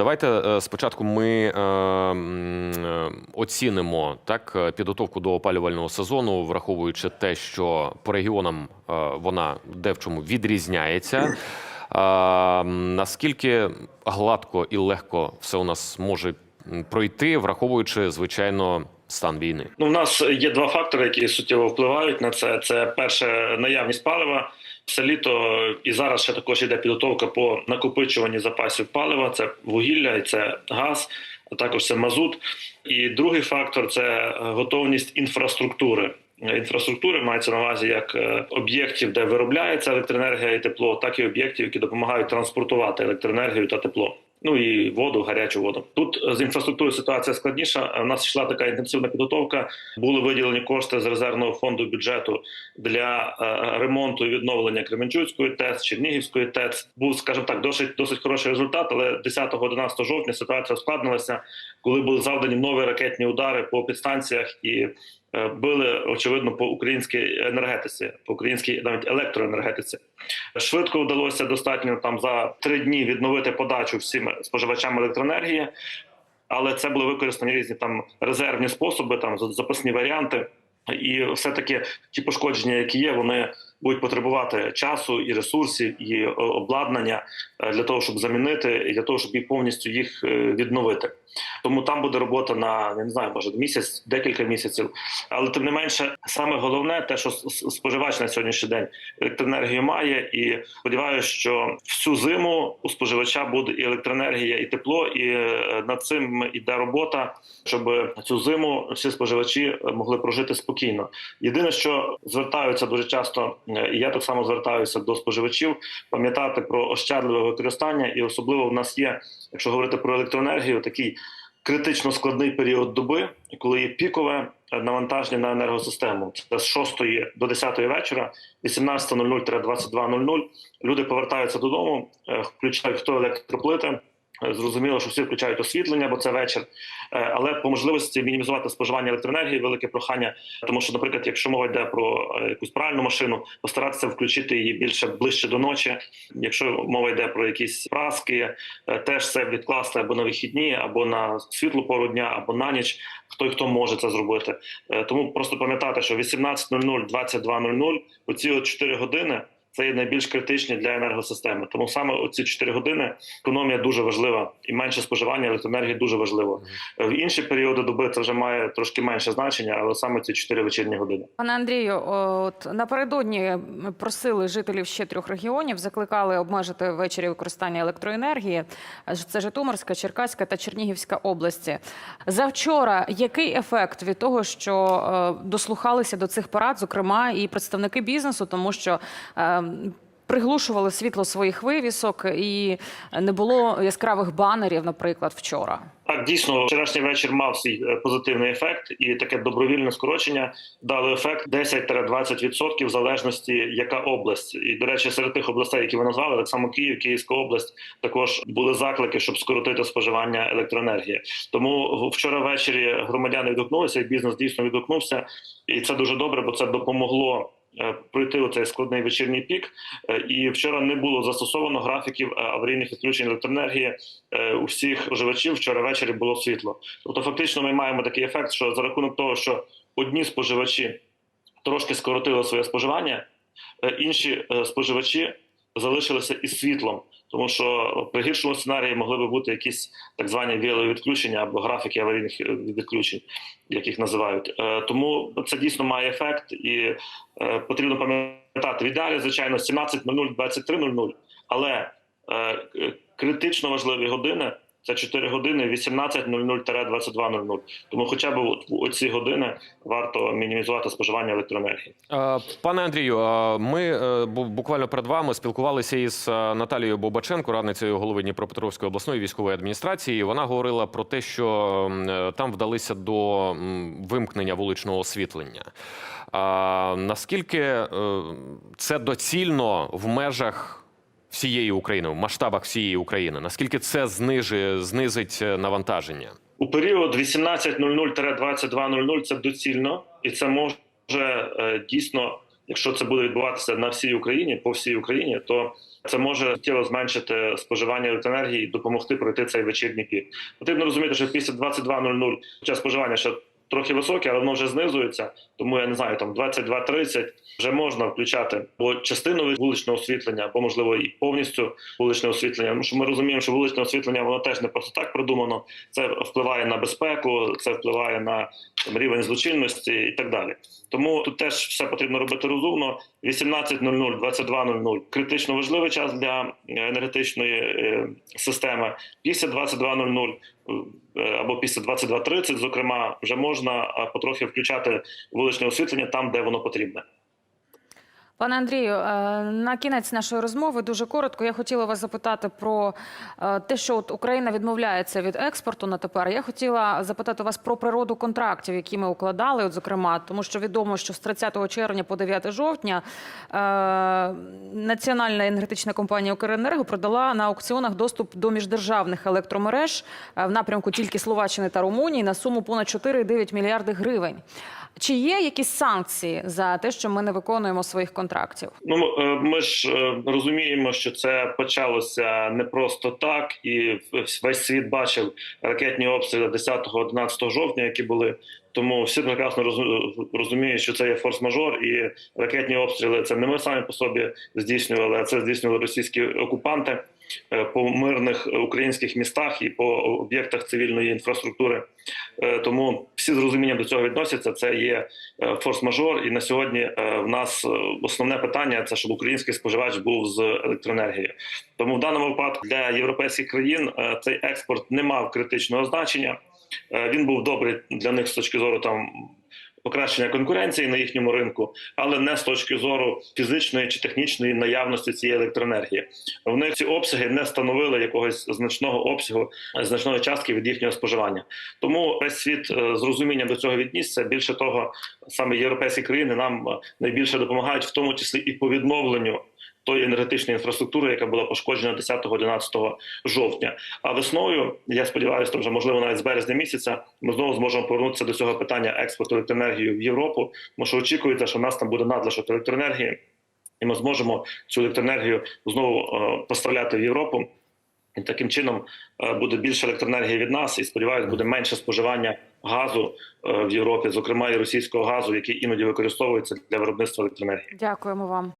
Давайте е, спочатку ми е, е, оцінимо так підготовку до опалювального сезону, враховуючи те, що по регіонам вона де в чому відрізняється. А, наскільки гладко і легко все у нас може пройти, враховуючи звичайно стан війни? Ну, в нас є два фактори, які суттєво впливають на це. Це перше наявність палива. Все літо і зараз ще також йде підготовка по накопичуванні запасів палива. Це вугілля і це газ, а також це мазут. І другий фактор це готовність інфраструктури. Інфраструктури мається на увазі як е, об'єктів, де виробляється електроенергія і тепло, так і об'єктів, які допомагають транспортувати електроенергію та тепло. Ну і воду, гарячу воду. Тут е, з інфраструктурою ситуація складніша. У нас йшла така інтенсивна підготовка. Були виділені кошти з резервного фонду бюджету для е, ремонту і відновлення Кременчуцької ТЕЦ, Чернігівської ТЕЦ. Був, скажімо так, досить досить хороший результат. Але 10-11 жовтня ситуація ускладнилася, коли були завдані нові ракетні удари по підстанціях і е, били очевидно по українській енергетиці, по українській навіть електроенергетиці. Швидко вдалося достатньо там за три дні відновити подачу всім споживачам електроенергії, але це були використані різні там резервні способи, там запасні варіанти. І все-таки ті пошкодження, які є, вони будуть потребувати часу і ресурсів, і е, обладнання е, для того, щоб замінити, і для того, щоб їх повністю їх е, відновити. Тому там буде робота на я не знаю, може місяць, декілька місяців. Але тим не менше, саме головне, те, що споживач на сьогоднішній день електроенергію має, і сподіваюся, що всю зиму у споживача буде і електроенергія, і тепло, і над цим іде робота, щоб цю зиму всі споживачі могли прожити спокійно. Єдине, що звертаються дуже часто, і я так само звертаюся до споживачів, пам'ятати про ощадливе використання, і особливо в нас є, якщо говорити про електроенергію, такий критично складний період доби, коли є пікове навантаження на енергосистему. Це з 6 до 10 вечора, 18.00-22.00 люди повертаються додому, е, включають хто електроплити. Зрозуміло, що всі включають освітлення, бо це вечір. Е, Але по можливості мінімізувати споживання електроенергії велике прохання. Тому що, наприклад, якщо мова йде про е, якусь пральну машину, постаратися включити її більше ближче до ночі. Якщо мова йде про якісь праски, е, теж це відкласти або на вихідні, або на світлу пору дня, або на ніч. Хто хто може це зробити. Тому просто пам'ятати, що 18.00, 22.00 оці от 4 години. Це є найбільш критичні для енергосистеми. Тому саме оці 4 години економія дуже важлива і менше споживання електроенергії дуже важливо. В інші періоди доби це вже має трошки менше значення, але саме ці 4 вечірні години. Пане Андрію, от напередодні просили жителів ще трьох регіонів, закликали обмежити ввечері використання електроенергії. Це Житомирська, Черкаська та Чернігівська області. Завчора який ефект від того, що е, дослухалися до цих порад, зокрема і представники бізнесу, тому що е, приглушували світло своїх вивісок і не було яскравих банерів, наприклад, вчора. Так, дійсно, вчорашній вечір мав свій е, позитивний ефект, і таке добровільне скорочення дало ефект 10-20% в залежності, яка область. І до речі, серед тих областей, які ви назвали, так само Київ, Київська область, також були заклики, щоб скоротити споживання електроенергії. Тому вчора ввечері громадяни відгукнулися, і бізнес дійсно відгукнувся, і це дуже добре, бо це допомогло. Е, Пройти у цей складний вечірній пік, Е, і вчора не було застосовано графіків е, аварійних відключень електроенергії у всіх споживачів. Вчора ввечері було світло. Тобто, фактично, ми маємо такий ефект, що за рахунок того, що одні споживачі трошки скоротили своє споживання, інші споживачі залишилися із світлом, тому що при гіршому сценарії могли би бути якісь так звані відключення або графіки аварійних е, відключень, як їх називають. Е, Тому це дійсно має ефект, і е, потрібно пам'ятати в ідеалі, звичайно, 17.00, 23.00, але критично важливі години. Це 4 години 18.00-22.00. Тому хоча б у ці години варто мінімізувати споживання електроенергії. Е, Пане Андрію, е, ми е, буквально перед вами спілкувалися із Наталією Бобаченко, радницею голови Дніпропетровської обласної військової адміністрації. Вона говорила про те, що там вдалися до вимкнення вуличного освітлення. Наскільки це доцільно в межах всієї України, в масштабах всієї України? Наскільки це знижує, знизить е, навантаження? У період 18.00-22.00 це доцільно, і це може е, дійсно, якщо це буде відбуватися на всій Україні, по всій Україні, то Це може суттєво зменшити споживання електроенергії і допомогти пройти цей вечірній пік. Потрібно розуміти, що після 22.00 час споживання ще трохи високе, але воно вже знизується. Тому я не знаю, там 22.30 вже можна включати бо частину вуличного освітлення, або можливо і повністю вуличне освітлення. Тому що ми розуміємо, що вуличне освітлення воно теж не просто так продумано. Це впливає на безпеку, це впливає на рівень злочинності і так далі. Тому тут теж все потрібно робити розумно. 18.00, 22.00 – критично важливий час для е, енергетичної е, системи. Після 22.00 е, або після 22.30, зокрема, вже можна потрохи включати вуличне освітлення там, де воно потрібне. Пане Андрію, е, на кінець нашої розмови дуже коротко. Я хотіла вас запитати про е, те, що от Україна відмовляється від експорту на тепер. Я хотіла запитати вас про природу контрактів, які ми укладали, от зокрема, тому що відомо, що з 30 червня по 9 жовтня е, національна енергетична компанія «Укренерго» продала на аукціонах доступ до міждержавних електромереж в напрямку тільки Словаччини та Румунії на суму понад 4,9 мільярди гривень. Чи є якісь санкції за те, що ми не виконуємо своїх контрактів? Ну е, ми ж е, розуміємо, що це почалося не просто так, і весь світ бачив ракетні обстріли 10-11 жовтня, які були. Тому всі прекрасно розу- розуміють, що це є форс-мажор, і ракетні обстріли це не ми самі по собі здійснювали, а це здійснювали російські окупанти е, по мирних українських містах і по об'єктах цивільної інфраструктури. Е, Тому всі з розумінням до цього відносяться. Це є е, форс-мажор, і на сьогодні е, в нас е, основне питання це щоб український споживач був з електроенергією. Тому в даному випадку для європейських країн е, цей експорт не мав критичного значення. Е, Він був добрий для них з точки зору там. Покращення конкуренції на їхньому ринку, але не з точки зору фізичної чи технічної наявності цієї електроенергії. Вони ці обсяги не становили якогось значного обсягу, значної частки від їхнього споживання. Тому весь світ е, з розумінням до цього віднісся. Більше того, саме європейські країни нам е, найбільше допомагають, в тому числі і по відновленню тої енергетичної інфраструктури, яка була пошкоджена 10-11 жовтня. А весною, я сподіваюся, там вже можливо навіть з березня місяця, ми знову зможемо повернутися до цього питання експорту електроенергії в Європу, тому що очікується, що в нас там буде надлишок електроенергії, і ми зможемо цю електроенергію знову е, поставляти в Європу. І таким чином е, буде більше електроенергії від нас, і сподіваюся, буде менше споживання газу е, в Європі, зокрема і російського газу, який іноді використовується для виробництва електроенергії. Дякуємо вам.